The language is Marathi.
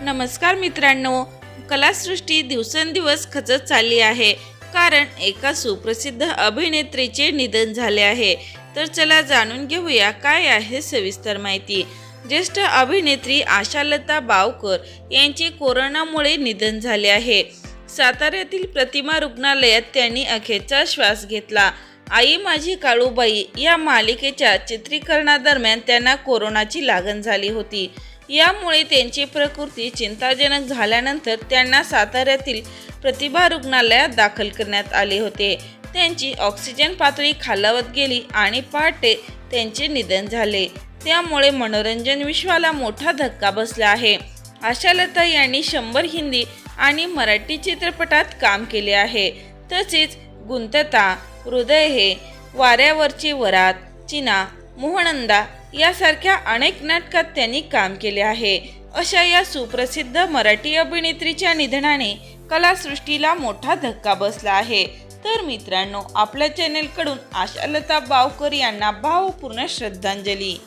नमस्कार मित्रांनो कलासृष्टी दिवसेंदिवस खचत चालली आहे. कारण एका सुप्रसिद्ध अभिनेत्रीचे निधन झाले आहे. तर चला जाणून घेऊया काय आहे सविस्तर माहिती. ज्येष्ठ अभिनेत्री आशालता बावकर यांचे कोरोनामुळे निधन झाले आहे. साताऱ्यातील प्रतिमा रुग्णालयात त्यांनी अखेरचा श्वास घेतला. आई माझी काळूबाई या मालिकेच्या चित्रीकरणादरम्यान त्यांना कोरोनाची लागण झाली होती. यामुळे त्यांची प्रकृती चिंताजनक झाल्यानंतर त्यांना साताऱ्यातील प्रतिभा रुग्णालयात दाखल करण्यात आले होते. त्यांची ऑक्सिजन पातळी खालावत गेली आणि पहाटे त्यांचे निधन झाले. त्यामुळे मनोरंजन विश्वाला मोठा धक्का बसला आहे. आशालता यांनी शंभर हिंदी आणि मराठी चित्रपटात काम केले आहे. तसेच गुंतता हृदय हे वाऱ्यावरची वरात चिना मोहनंदा यासारख्या अनेक नाटकात त्यांनी काम केले आहे. अशा या सुप्रसिद्ध मराठी अभिनेत्रीच्या निधनाने कलासृष्टीला मोठा धक्का बसला आहे. तर मित्रांनो आपल्या चॅनेलकडून आशालता बावकर यांना भावपूर्ण श्रद्धांजली.